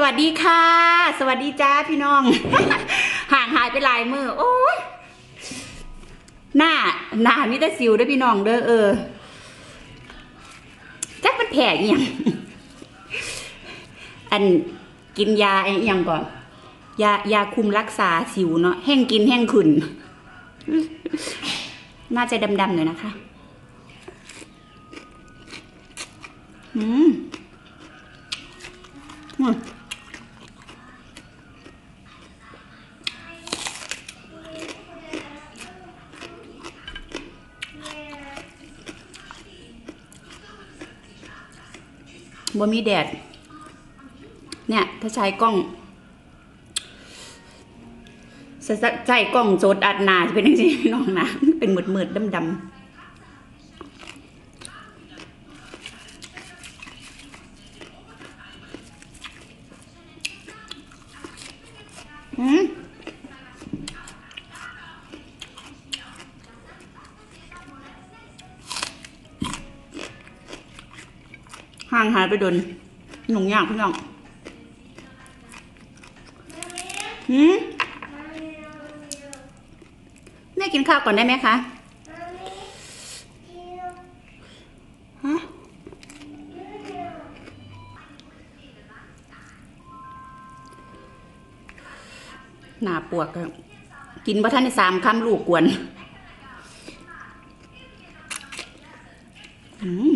สวัสดีค่ะ สวัสดีจ้าพี่น้อง ห่างหายไปหลายมือโอ้ยหน้าหน้ามีแต่สิวด้วยพี่น้องเด้อเออจักมันแผลอีหยังอันกินยาไอ้อหยังก่อนยายาคุมรักษาสิวเนาะแห้งกินแห้งขุนน่าจะดำๆหน่อยนะคะอืมอืม บ่มีแดด เนี่ย ถ้าใช้กล้องใส่กล้องโจดอัดนาจะเป็นยังไงน้องนะเป็นมืดมืดดำดำๆอืมห่างหาย ไปโดนหนุ่งยากพี่น้องหืมแม่กินข้าวก่อนได้ไหมคะฮะหนาปวกกินพระท่านในสามคำลูกกวนอืม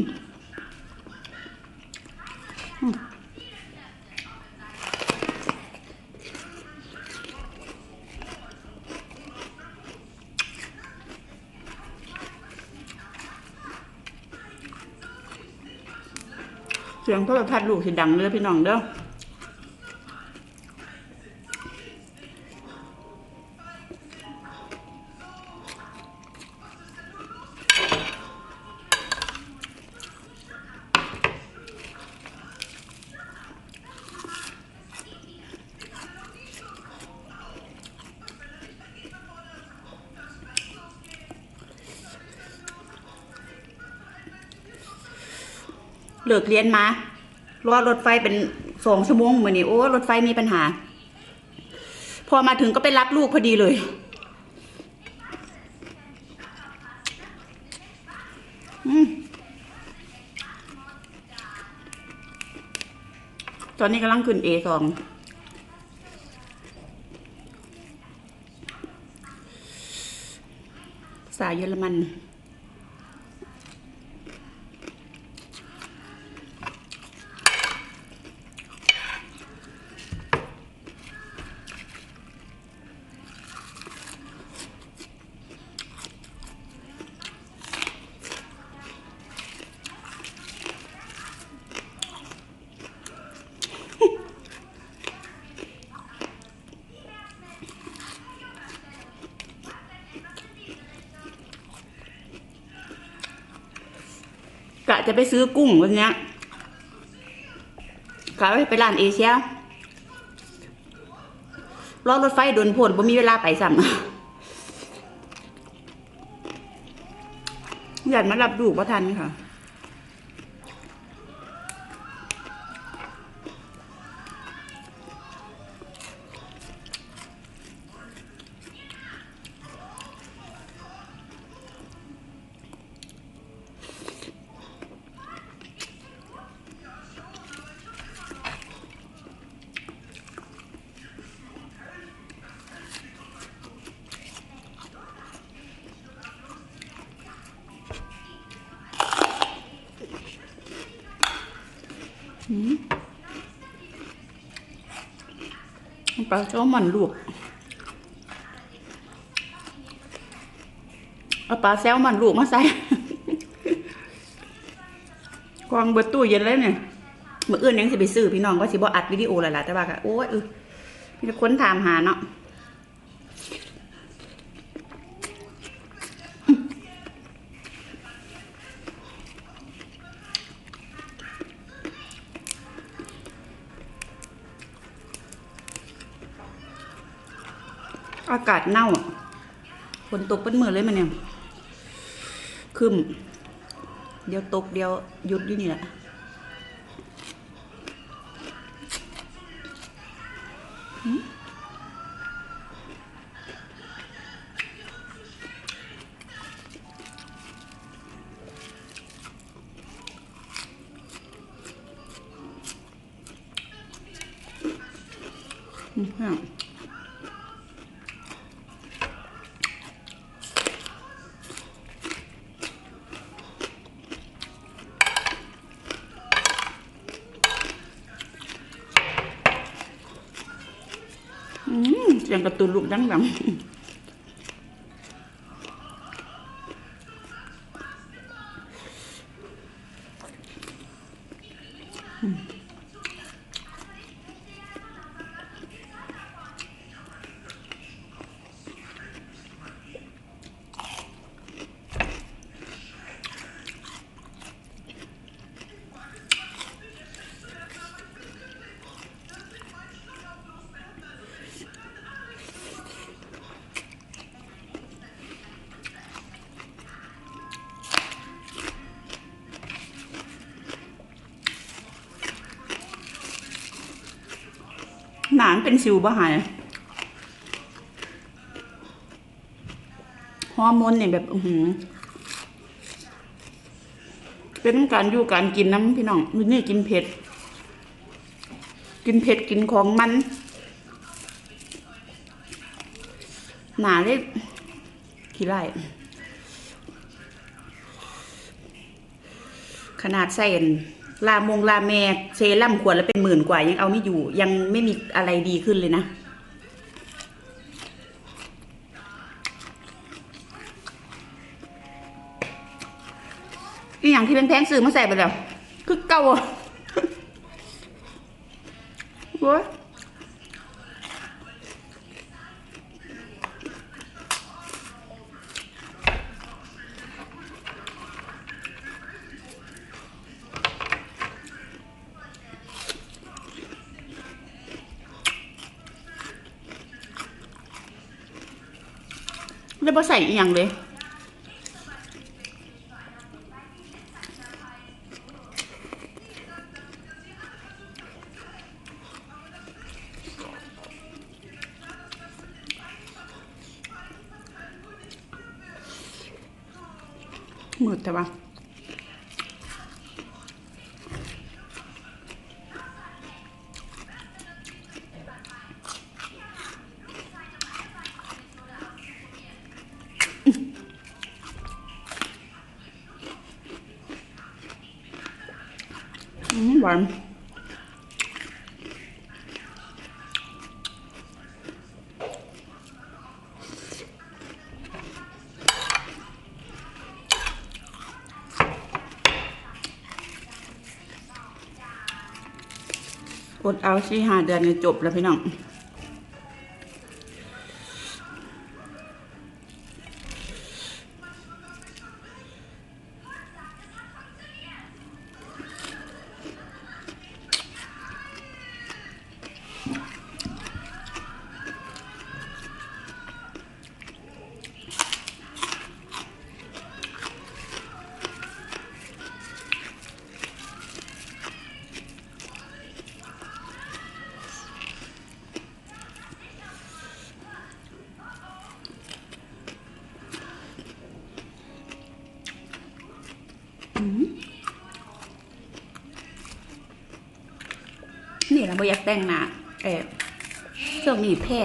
เสียงโทรทัศน์ลูกสิดังเด้อพี่น้องเด้อ เลิกเรียนมารอรถไฟเป็นสองชั่วโมงเหมือนนี่โอ้รถไฟมีปัญหา พอมาถึงก็ไปรับลูกพอดีเลยอืมตอนนี้กำลังขึ้น A สองภาษาเยอรมัน กะจะไปซื้อกุ้งวันนี้กะว่าจะไปร้านเอเชียรอรถไฟโดนผลบ่มีเวลาไปสั่งอยากมารับดูว่าทันค่ะ ปลาแซลมอนลวกเอาปลาแซลมอนลวกมาใส่กองเบิดตู้เย็นเลยเนี่ยเมื่ออื่นยังสิไปซื้อพี่น้องก็สิบ่อัดวิดีโอแล้วล่ะแต่ว่าก็โอ้ยเออมีคนถามหาเนาะ อากาศเน่าอะฝนตกเป็นมือเลยมันเนี่ยคืมเดี๋ยวตกเดี๋ยวหยุดอยู่นี่แหละอื ยงกระตุนลูกดังดั หนานเป็นสิวบ่หายฮอร์โมนเนี่ยแบบอือเป็นการอยู่การกินน้ำพี่น้องมือนี่กินเผ็ด กินเผ็ดกินของมัน หนาเลยขี้ไล่ขนาดใส่อัน ลามงลาแมเซรั่มขวดแล้วเป็นหมื่นกว่า ยังเอาไม่อยู่ ยังไม่มีอะไรดีขึ้นเลยนะอีอย่างที่เป็นแพงซื้อมาใส่ไปแล้ว คือเก่าอะ โว้ย แล้วพอใส่อีกอย่างเลยมืดแต่ว่า อนอดเอาสี่ห้าเดือนในจบแล้วพี่น้อง นี่เราไม่อยากแต่งหน้าเออช่วงนี้แพ้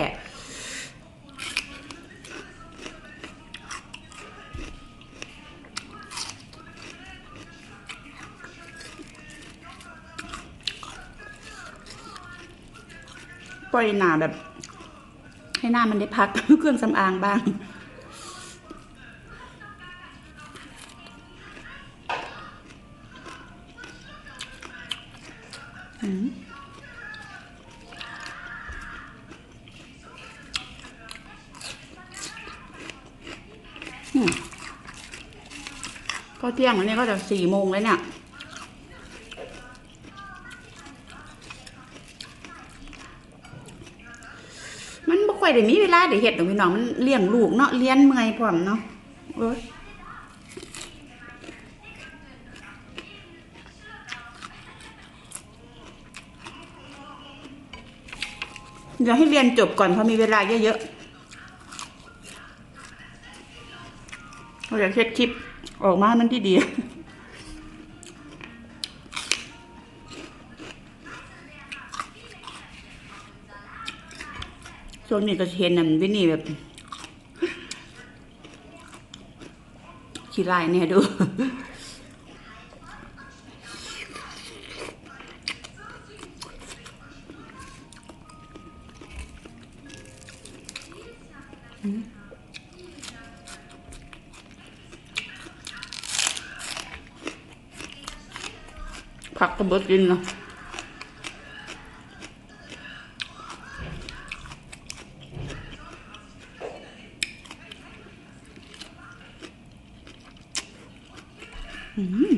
ปล่อยหน้าแบบ ให้หน้ามันได้พักเครื่องสำอางบ้าง ก็เที่ยงวเนี่ยก็จะสี่โมงแล้วเนี่ยมันไม่ค่อยได้มีเวลาได้เห็ดหรอกพี่น้องมันเลี้ยงลูกเนาะเลี้ยงเมื่อยพร้อมเนาะเอ้ย เดี๋ยวให้เรียนจบก่อนเพอมีเวลาเยอะๆเราอยากเช็ดคลิปออกมาห้มันที่ดีช่วงนี้ก็เห็นนั่นวินี่แบบขี้ลายเนี่ยดู ผักกระเบิดกินเนาะอืม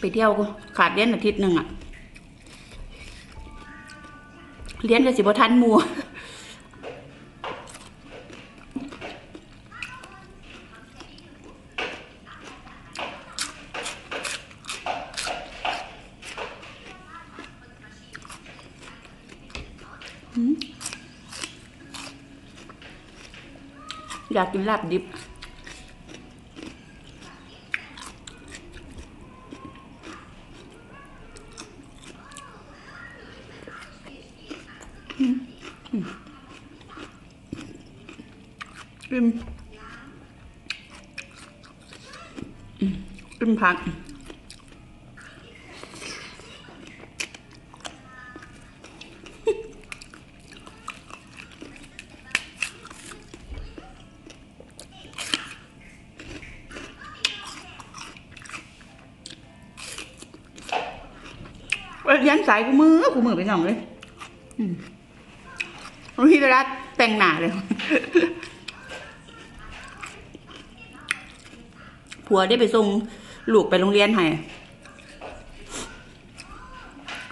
ไปเที่ยวก็ขาดเรียนอาทิตย์หนึ่งอะเรียนกับสิบทันมัว อยากกินลาบดิบอิ่มอิ่มพัก สายกูมือกูมือไปน่องเลยอืมบางทีเวลาแต่งหน้าเลยผัวได้ไปส่งลูกไปโรงเรียนให้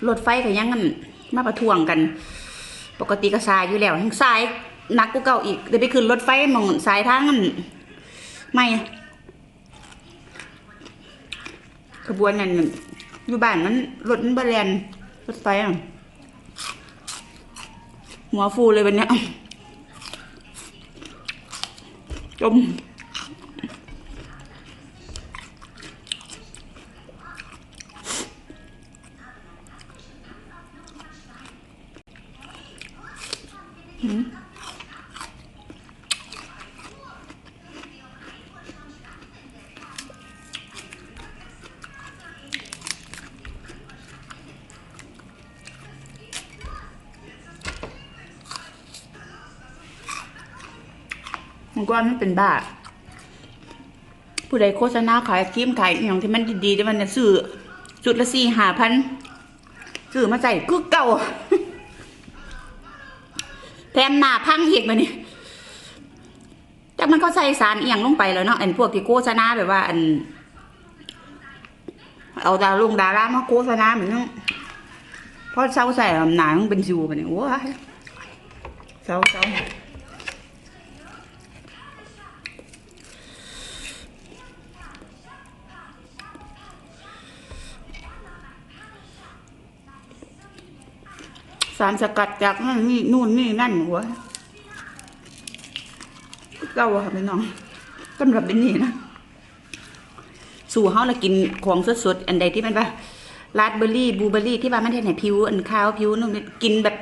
รถไฟก็ยังกันมาประท้วงกัน ปกติก็สายอยู่แล้วทั้งสายนักกูเก่าอีกเดี๋ยวไปขึ้นรถไฟมองสายทางนั้นไม่ขบวนนั้นอยู่บ้านนั้นรถมันบแลน รถไฟอะหัวฟูเลยวันเนี้ยจม มันมันเป็นบ้า ผู้ใดโฆษณาขายครีมขายอหย่างที่มันดีๆที่มันเนี่ยซื้อจุดละสี่ห้าพันซื้อมาใส่คือเก่า แถมหน้าพังอีกมานี่แต่มันก็ใส่สารเอียงลงไปแล้วเนาะอันพวกที่โฆษณาแบบว่า อัน เอาดาลงดารามาโฆษณาเหมือนนั้นเพราะเช้าใส่หนามันเป็นสิวไปเนี่ยโอ้ยเช้าเช้า สารสกัดจากนั่นนี่นู่นนี่นั่นหัวเก้าค่ะพี่น้องสำหรับเป็นนี่นะสู่เฮาละกินของสดๆอันใดที่มันว่าราสเบอร์รี่บลูเบอร์รี่ที่ว่ามันเทศไหนผิวอันขาวผิวนู่นกินแบบ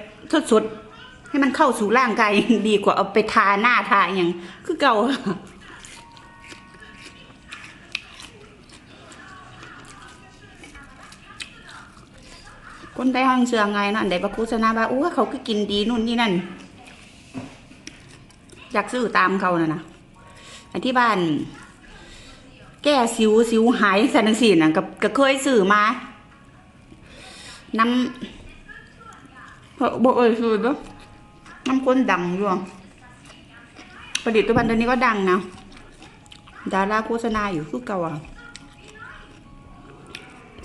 สดๆให้มันเข้าสู่ร่างกายดีกว่าเอาไปทาหน้าทาอย่างคือเก่า คนได้ห้างเสือไงเนาะอันใดประโฆษณาว่าโอ้เขาก็กินดีนู่นนี่นั่นอยากซื้อตามเขาน่ะนะอันที่บ้าน แก้สิวสิวหายสันนังสีน่ะก็ก็เคยซื้อมาน้ำเพราบอกเอ่ยซื้อเนาะน้ำข้นดังอยู่ผลิตภัณฑ์ตัวนี้ก็ดังนะดาราโฆษณาอยู่คือเก่าอะ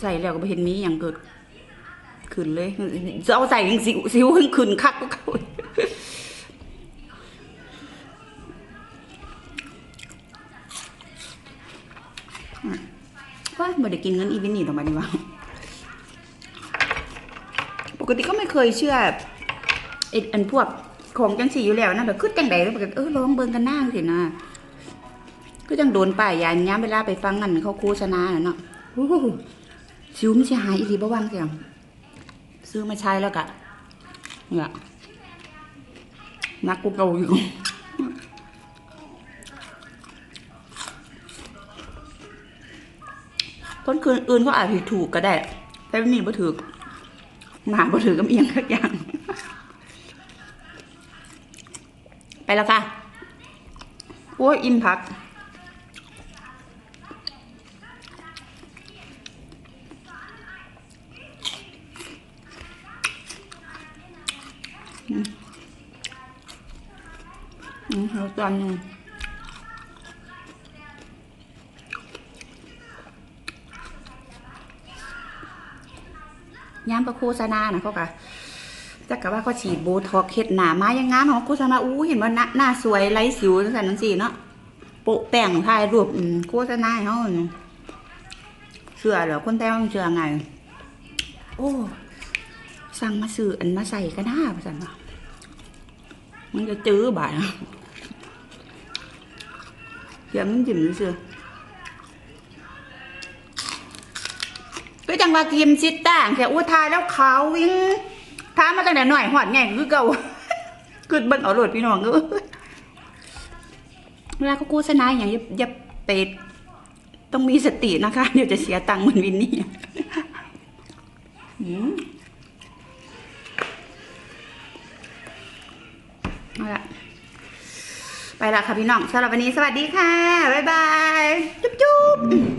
ใส่แล้วก็ไม่เห็นมีอย่างเกิด ขึ้นเลยจะเอาใส่สิวสิวขึ้นขึ้นคักก็เขาว่าไม่ได้กินเงินอีวินนี่หรอมาดีว่าปกติก็ไม่เคยเชื่อไอ้อันพวกของจังสีอยู่แล้วนะแบบคือจังใดแล้วแบบเออลองเบิ่งกันหน้าสินะก็จังโดนป้ายยานย้ำเวลาไปฟังกันเขาโฆษณาน่ะเนาะโอ้โหสิวมันสิหายอีหลีบว่างเสียง ซื้อมาใช้แล้วกะเนี่ยนักกูเกาอยู่คนคืนอื่นก็อาจผิดถูกก็ได้ แต่ไม่มีบ่ถือหมาบ่ถือกับเอียงสักอย่าง ไปแล้วค่ะโอ้ยอิ่มพัก อืมอืมเรา จานหนึ่งย้ำประโฆษณานะเขากะจักกะว่าเขาฉีดโบท็อกซ์เฮ็ดหนามายังงามของโฆษณาอู้เห็นว่าหน้าหน้าสวยไร้สิวจังซั่นจังซี่เนาะโปะแป้งถ่ายรูปโฆษณาให้เฮาเชื่อเหรอคนไทยมันเชื่อไง โอ้ สั่งมาซื้ออันมาใส่ก็น่าว่าซั่นว่ามันจะจื้อบาด นะเดี๋ยมจิ้มซื่อก็จังว่าทีมชิดต่างแต่อู้ทายแล้วขาววิ่งทามาตั้งแต่หน่อยหอดไงคือเก่ากึดเบิ้งเอาโหลดพี่น้องเอ้ยเวลาเขาโฆษณาอย่างอย่าอย่าไปต้องมีสตินะคะ เดี๋ยวจะเสียตังค์เหมือนวินนี่ ไปละค่ะพี่น้องสำหรับวันนี้สวัสดีค่ะ บ๊ายบาย จุ๊บจุ๊บ